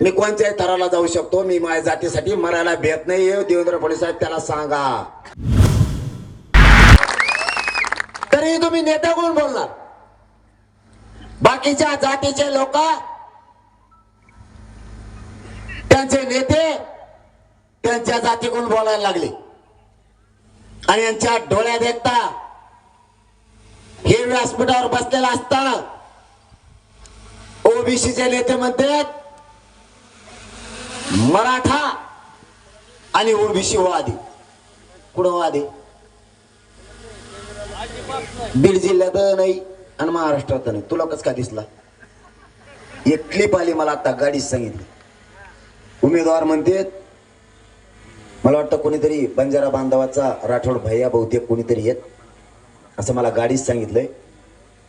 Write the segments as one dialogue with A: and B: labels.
A: मी कोणत्याही थराला जाऊ शकतो मी माझ्या जातीसाठी मरायला भेट नाही देवेंद्र फडणवीस साहेब त्याला सांगा. तरी तुम्ही नेता कोण बोलणार? बाकीच्या जातीचे लोक त्यांचे नेते त्यांच्या जातीकडून बोलायला लागले. आणि यांच्या डोळ्यात देखता हे व्यासपीठावर बसलेला असताना ओबीसीचे नेते म्हणतात मराठा आणि ओबीसी वादी. कुठं वादी? बीड जिल्ह्यात नाही आणि महाराष्ट्रात नाही. तुला कस का दिसला? एक क्लिप आली मला आता गाडीच सांगितली. उमेदवार म्हणते मला वाटतं कोणीतरी बंजारा बांधवाचा राठोड भैया बहुतेक कोणीतरी येत असं मला गाडीच सांगितलंय.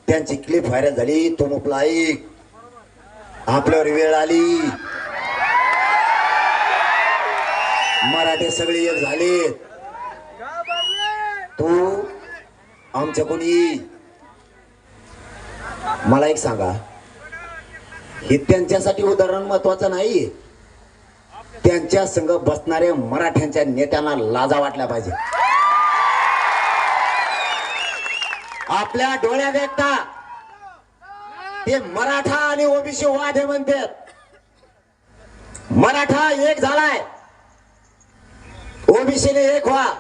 A: त्यांची क्लिप व्हायरल झाली तो मुपला ऐक आपल्यावर वेळ आली. मराठे सगळे एक झाले. तू आमच्या कोणी मला एक सांगा. हे त्यांच्यासाठी उदाहरण महत्वाचं नाही. त्यांच्या संघ बसणाऱ्या मराठ्यांच्या नेत्यांना लाजा वाटल्या पाहिजे. आपल्या डोळ्या देखता ते मराठा आणि ओबीसी वाद हे म्हणतात. मराठा एक झालाय. ओबीसीने एक व्हा.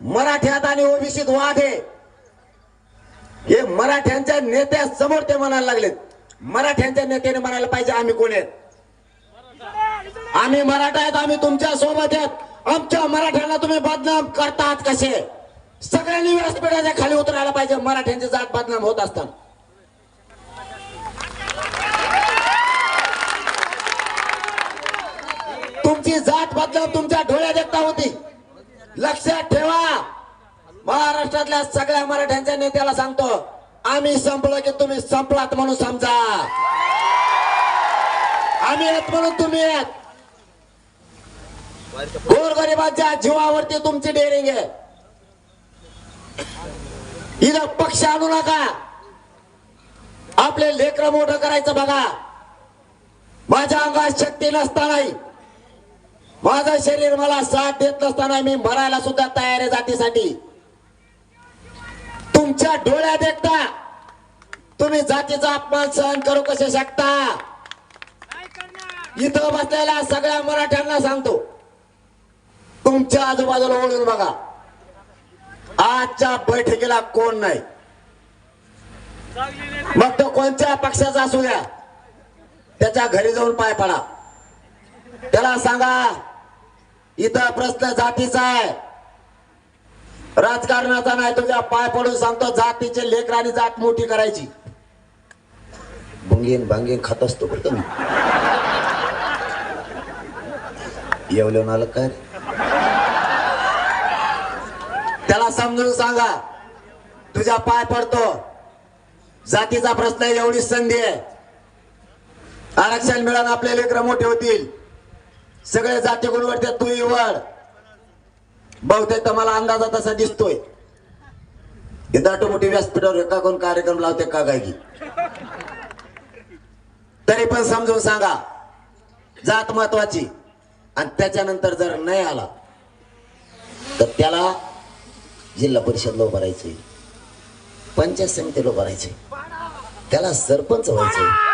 A: मराठ्यात आणि ओबीसीत वाद आहे. हे मराठ्यांच्या नेत्या समोर ते म्हणायला लागलेत. मराठ्यांच्या नेत्याने म्हणायला पाहिजे आम्ही कोण आहेत? आम्ही मराठा आहेत आम्ही तुमच्यासोबत आहेत. आमच्या मराठ्यांना तुम्ही बदनाम करतात कसे? सगळ्यांनी व्यासपीठाच्या खाली उतरायला पाहिजे. मराठ्यांची जात बदनाम होत असताना. तुमची जात बदनाम तुमच्या डोळ्यात देखता होती. लक्षात ठेवा. महाराष्ट्रातल्या सगळ्या मराठ्यांच्या नेत्याला सांगतो आम्ही संपलो की तुम्ही संपलात म्हणून समजा. आम्ही येत म्हणून तुम्ही येत. गोरगरिबांच्या जीवावरती तुमची डेअरिंग आहे. इथं पक्ष आणू नका. आपले लेकर मोठं करायचं बघा. माझ्या अंगात शक्ती नसतानाही माझं शरीर मला साथ देत नसताना मी मरायला सुद्धा तयार आहे जातीसाठी. तुमच्या डोळ्यात देखता तुम्ही जातीचा अपमान सहन करू कसे शकता? इथं बसलेल्या सगळ्या मराठ्यांना सांगतो. तुमच्या आजूबाजूला ओळून बघा. आजच्या बैठकीला कोण नाही. मग तो कोणत्या पक्षाचा असू द्या. त्याच्या घरी जाऊन पाय पडा. त्याला सांगा इथं प्रश्न जातीचा आहे. राजकारणाचा नाही तुझ्या पाय पडून सांगतो जातीचे लेकर आणि जात मोठी करायची. भंगेन भांगेन खात असतो बरं का मी. येवलं आलं काय त्याला समजून सांगा तुझ्या पाय पडतो. जातीचा प्रश्न आहे एवढी संधी आहे. आरक्षण मिळून आपले लेकर मोठे होतील. सगळे जाती गुणवत्तेत तू निवड बहुतेक तर मला अंदाजा तसा दिसतोय. दाटो मोठी व्यासपीठावर एका कोण कार्यक्रम लावते का काय की तरी पण समजून सांगा जात महत्वाची. आणि त्याच्यानंतर जर नाही आला तर त्याला जिल्हा परिषदला उभं राहायचंय. पंचायत समितीला उभं त्याला सरपंच व्हायचंय.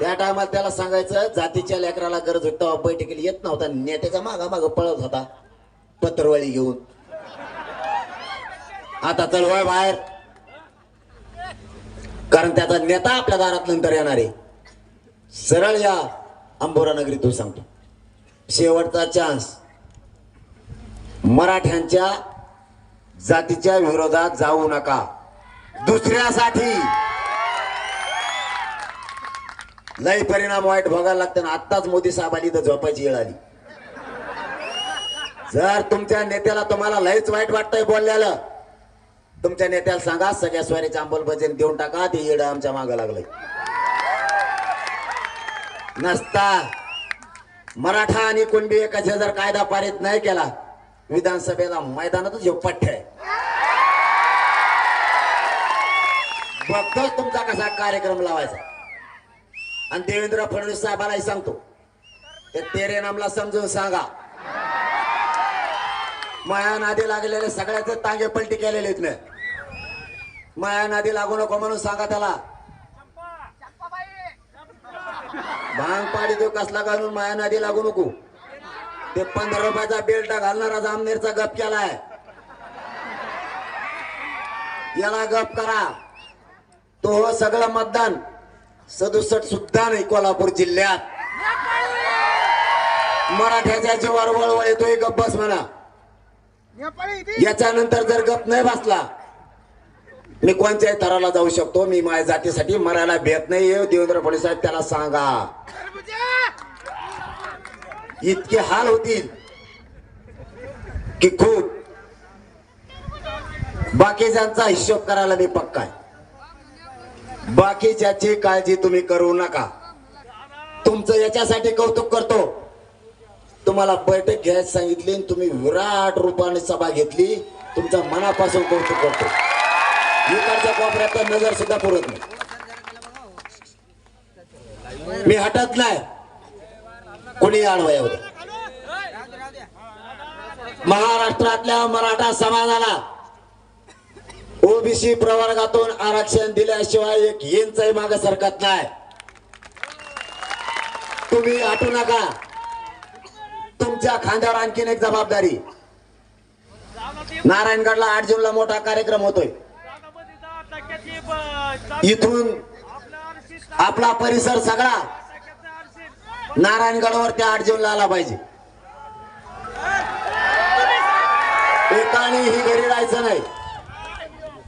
A: त्या टायमाला त्याला सांगायचं जातीच्या लेकराला गरज होती तेव्हा बैठकीला येत नव्हता. नेत्याच्या मागामाग पळत होता. पत्रवळी घेऊन. आता चलवाय बाहेर. कारण त्याचा नेता आपल्या दारात नंतर येणार आहे. सरळ या. अंबोरा नगरी तू सांगतो. शेवटचा चान्स मराठ्यांच्या जातीच्या विरोधात जाऊ नका. दुसऱ्यासाठी लय परिणाम वाईट भोगायला लागते ना आत्ताच मोदी साहेब आली तर झोपायची वेळ आली. जर तुमच्या नेत्याला तुम्हाला लयच वाईट वाटतंय बोलल्याला तुमच्या नेत्याला सांगा सगळ्या स्वारीचे अंमलबजावणी देऊन टाका ते येड आमच्या मागं लागलंय. नसता. मराठा आणि कुणबी एकाचे जर कायदा पारित नाही केला विधानसभेला मैदानातच झोपट्ठ आहे बघतोच तुमचा कसा कार्यक्रम लावायचा. आणि देवेंद्र फडणवीस साहेबालाही सांगतो. ते तेरे नामला समजून सांगा. माया नादी लागलेले सगळ्याचे तांगे पलटी केलेले आहेत माया नादी लागू नको म्हणून सांगा त्याला. भांग पाडी देऊ कसला घालून माया नादी लागू नको. ते पंधरा रुपयाचा बेल्ट घालणारा जामनेरचा गप केलाय. याला गप करा. तो हो सगळं मतदान. सदुसष्ट सुद्धा नाही कोल्हापूर जिल्ह्यात. मराठ्याच्या जीवावर वळवळ येतोय गप बस म्हणा. याच्यानंतर जर गप नाही बसला मी कोणत्याही थराला जाऊ शकतो मी माझ्या जातीसाठी मरायला भेट नाही देवेंद्र फडणवीस साहेब त्याला सांगा. इतके हाल होतील की खूप. बाकीच्यांचा हिशोब करायला मी पक्का आहे. बाकीच्याची काळजी तुम्ही करू नका. तुमचं याच्यासाठी कौतुक करतो. तुम्हाला बैठक घ्यायला सांगितली आणि तुम्ही विराट रूपाने सभा घेतली. तुमच्या मनापासून कौतुक करतो. इकडच्या कोपऱ्यात नजर सुद्धा पुरत नाही. मी हटत नाही. कोणी आणवाय येऊ महाराष्ट्रातल्या मराठा समाजाला ओबीसी प्रवर्गातून आरक्षण दिल्याशिवाय एक इंचही माग सरकत नाही. तुम्ही हटू नका. तुमच्या खांद्यावर आणखीन एक जबाबदारी. नारायणगडला आठ जूनला मोठा कार्यक्रम होतोय. इथून आपला परिसर सगळा नारायणगडवर त्या आठ जूनला आला पाहिजे. एकाने ही घरी राहायचं नाही.